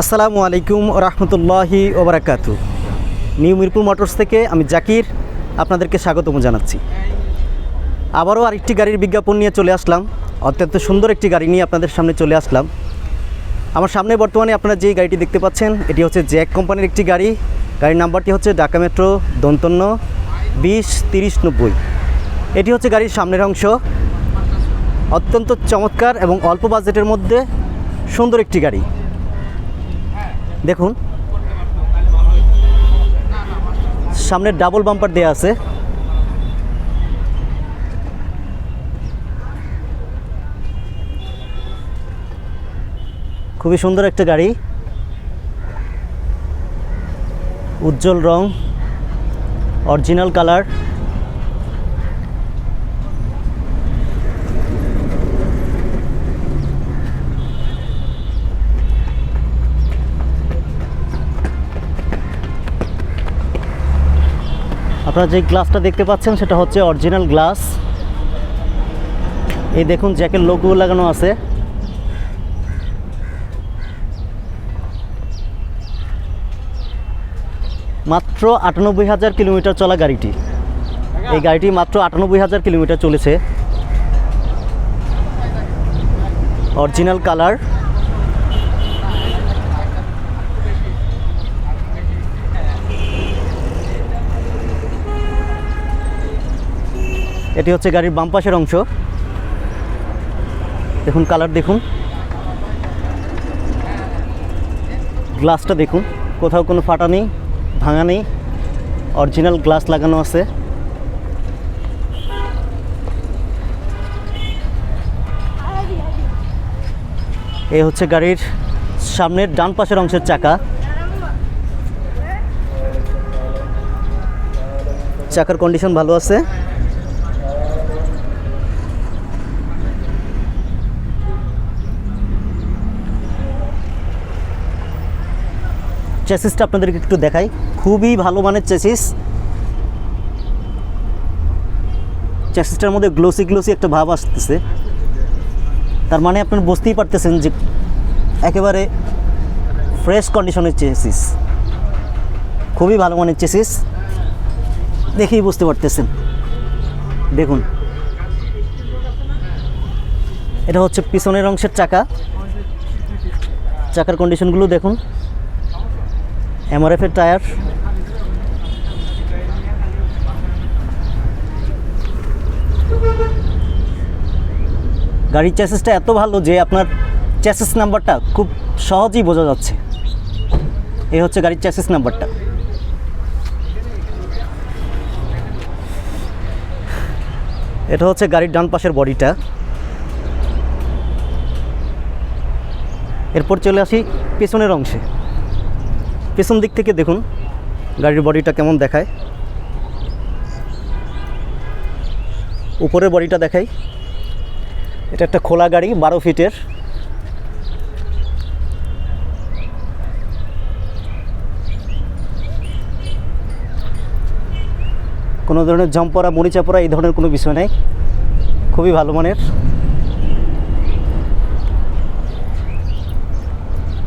আসসালামু আলাইকুম রহমতুল্লাহি ওবরাকাতু নিউ মিরপুর মোটরস থেকে আমি জাকির আপনাদেরকে স্বাগতম জানাচ্ছি। আবারও আরেকটি গাড়ির বিজ্ঞাপন নিয়ে চলে আসলাম। অত্যন্ত সুন্দর একটি গাড়ি নিয়ে আপনাদের সামনে চলে আসলাম। আমার সামনে বর্তমানে আপনারা যেই গাড়িটি দেখতে পাচ্ছেন, এটি হচ্ছে জ্যাক কোম্পানির একটি গাড়ি। গাড়ির নাম্বারটি হচ্ছে ঢাকা মেট্রো দন্তন্য বিশ তিরিশ নব্বই। এটি হচ্ছে গাড়ির সামনের অংশ। অত্যন্ত চমৎকার এবং অল্প বাজেটের মধ্যে সুন্দর একটি গাড়ি। দেখুন। সামনে ডাবল বাম্পার দেয়া আছে। খুবই সুন্দর একটা গাড়ি। উজ্জ্বল রং অরিজিনাল কালার আপনারা যে গ্লাসটা দেখতে পাচ্ছেন সেটা হচ্ছে অরিজিনাল গ্লাস এই দেখুন জ্যাকের লোগো লাগানো আছে। মাত্র আটানব্বই হাজার কিলোমিটার চলা গাড়িটি। এই গাড়িটি মাত্র আটানব্বই হাজার কিলোমিটার চলেছে। অরিজিনাল কালার এটি হচ্ছে গাড়ির বাম পাশের অংশ। দেখুন কালার দেখুন। গ্লাসটা দেখুন। কোথাও কোনো ফাটা নেই, ভাঙা নেই। অরিজিনাল গ্লাস লাগানো আছে। এই হচ্ছে গাড়ির সামনের ডান পাশের অংশের চাকা। চাকার কন্ডিশন ভালো আছে। চেসিসটা আপনাদেরকে একটু দেখাই। খুবই ভালো মানের চেসিস। চেসিসটার মধ্যে গ্লোসি গ্লোসি একটা ভাব আসতেছে। তার মানে আপনারা বুঝতেই পারতেছেন যে একেবারে ফ্রেশ কন্ডিশনের চেসিস। খুবই ভালো মানের চেসিস। দেখেই বুঝতে পারতেছেন। দেখুন। এটা হচ্ছে পিছনের অংশের চাকা। চাকার কন্ডিশনগুলো দেখুন। এমআরএফের টায়ার গাড়ির চ্যাসিসটা এত ভালো যে আপনার চ্যাসিস নাম্বারটা খুব সহজেই বোঝা যাচ্ছে। এই হচ্ছে গাড়ির চ্যাসিস নাম্বারটা এটা হচ্ছে গাড়ির ডান পাশের বডিটা। এরপর চলে আসি পেছনের অংশে। পেছন দিক থেকে দেখুন, গাড়ির বডিটা কেমন দেখায়। উপরের বডিটা দেখাই। এটা একটা খোলা গাড়ি, বারো ফিটের। কোনো ধরনের জম্প পরা মরিচা পরা এই ধরনের কোনো বিষয় নেই। খুবই ভালো মানের।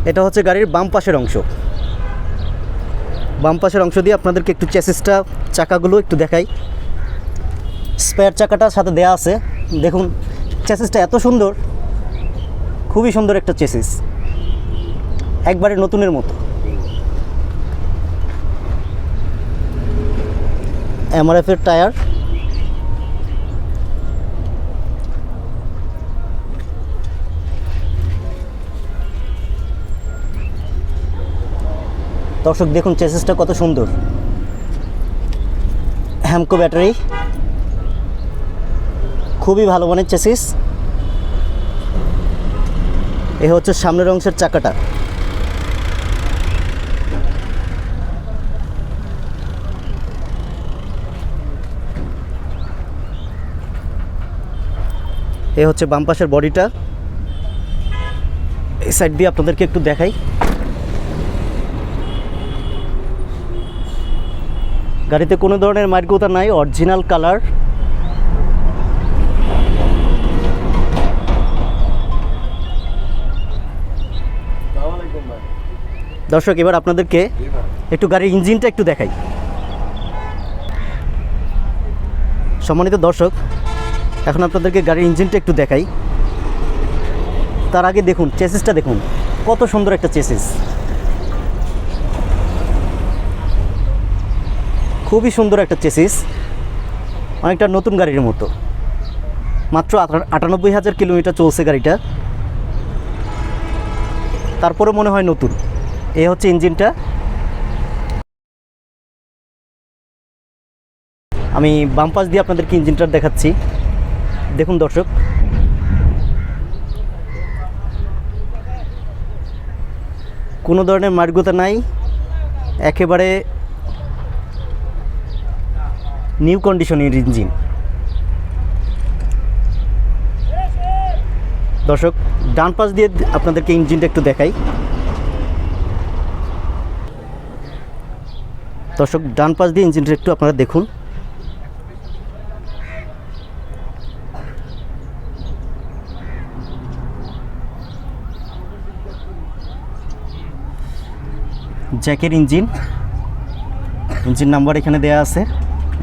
এটা হচ্ছে গাড়ির বাম পাশের অংশ। বাম পাশের অংশ দিয়ে আপনাদেরকে একটু চেসিসটা, চাকাগুলো একটু দেখাই। স্পেয়ার চাকাটা সাথে দেয়া আছে। দেখুন, চেসিসটা এত সুন্দর, খুবই সুন্দর একটা চেসিস। একবারে নতুনের মতো। এমআরএফের টায়ার। দর্শক, দেখুন চেসিসটা কত সুন্দর। হ্যামকো ব্যাটারি। খুবই ভালো মানের চেসিস। এ হচ্ছে সামনের অংশের চাকাটা। এ হচ্ছে বাম পাশের বডিটা। এই সাইড দিয়ে আপনাদেরকে একটু দেখাই। গাড়িতে কোনো ধরনের মাইরকোতা নাই, অরিজিনাল কালার। দর্শক, এবার আপনাদেরকে একটু গাড়ির ইঞ্জিনটা একটু দেখাই। সম্মানিত দর্শক, এখন আপনাদেরকে গাড়ির ইঞ্জিনটা একটু দেখাই। তার আগে দেখুন, চেসিসটা দেখুন, কত সুন্দর একটা চেসিস। খুবই সুন্দর একটা চেসিস। অনেকটা নতুন গাড়ির মতো। মাত্র আটা- আটানব্বই হাজার কিলোমিটার চলছে গাড়িটা। তারপরে মনে হয় নতুন। এ হচ্ছে ইঞ্জিনটা। আমি বাম পাশ দিয়ে আপনাদেরকে ইঞ্জিনটা দেখাচ্ছি। দেখুন দর্শক। কোনো ধরনের মার্গতা নাই। একেবারে নিউ কন্ডিশনের ইঞ্জিন। দর্শক, ডান পাশ দিয়ে আপনাদেরকে ইঞ্জিনটা একটু দেখাই। দর্শক, ডান পাশ দিয়ে ইঞ্জিনটা একটু আপনারা দেখুন। জ্যাকের ইঞ্জিন। ইঞ্জিন নাম্বার এখানে দেয়া আছে।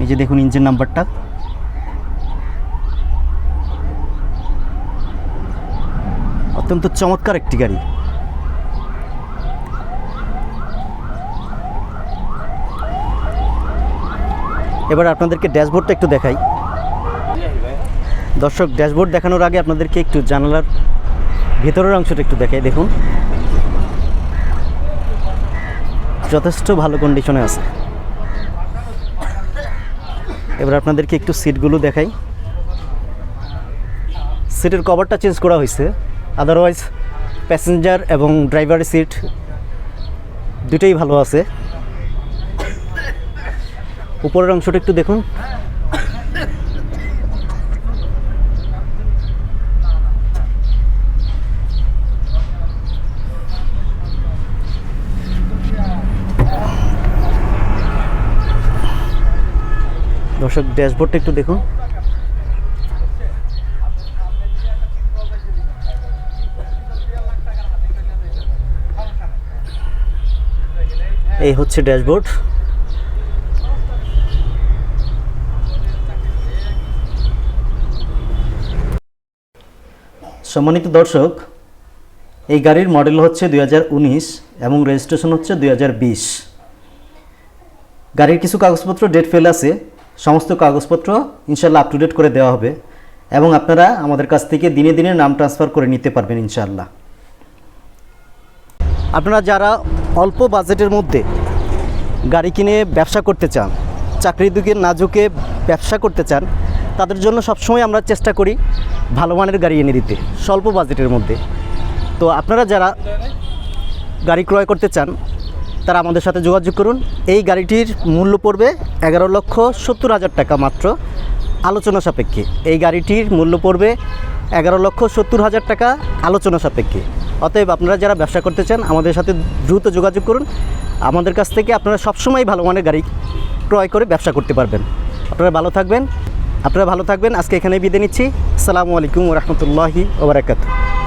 এই যে দেখুন ইঞ্জিন নাম্বারটা। অত্যন্ত চমৎকার একটি গাড়ি। এবার আপনাদেরকে ড্যাশবোর্ডটা একটু দেখাই। দর্শক, ড্যাশবোর্ড দেখানোর আগে আপনাদেরকে একটু জানালার ভেতরের অংশটা একটু দেখাই, দেখুন। যথেষ্ট ভালো কন্ডিশনে আছে। এবার আপনাদেরকে একটু সিটগুলো দেখাই। সিটের কভারটা চেঞ্জ করা হয়েছে। আদারওয়াইজ প্যাসেঞ্জার এবং ড্রাইভার সিট দুটোই ভালো আছে। উপরের অংশটা একটু দেখুন। দর্শক, ড্যাশবোর্ডটা একটু দেখুন। এই হচ্ছে ড্যাশবোর্ড। সম্মানিত দর্শক, এই গাড়ির মডেল হচ্ছে দু হাজার উনিশ এবং রেজিস্ট্রেশন হচ্ছে দু হাজার বিশ। গাড়ির কিছু কাগজপত্র ডেট ফেল আছে। সমস্ত কাগজপত্র ইনশাল্লাহ আপ টু ডেট করে দেওয়া হবে এবং আপনারা আমাদের কাছ থেকে দিনে দিনে নাম ট্রান্সফার করে নিতে পারবেন ইনশাল্লাহ আপনারা যারা অল্প বাজেটের মধ্যে গাড়ি কিনে ব্যবসা করতে চান, চাকরি দিকে না ঝুঁকে ব্যবসা করতে চান, তাদের জন্য সবসময় আমরা চেষ্টা করি ভালো মানের গাড়ি এনে দিতে, স্বল্প বাজেটের মধ্যে। তো আপনারা যারা গাড়ি ক্রয় করতে চান তারা আমাদের সাথে যোগাযোগ করুন। এই গাড়িটির মূল্য পড়বে এগারো লক্ষ সত্তর হাজার টাকা মাত্র। আলোচনা সাপেক্ষে। এই গাড়িটির মূল্য পড়বে এগারো লক্ষ সত্তর হাজার টাকা আলোচনা সাপেক্ষে। অতএব আপনারা যারা ব্যবসা করতে চান, আমাদের সাথে দ্রুত যোগাযোগ করুন। আমাদের কাছ থেকে আপনারা সবসময় ভালো মানের গাড়ি ক্রয় করে ব্যবসা করতে পারবেন। আপনারা ভালো থাকবেন। আপনারা ভালো থাকবেন। আজকে এখানে বিদায় নিচ্ছি। আসসালামু আলাইকুম রহমতুল্লাহি ওবরাকাতু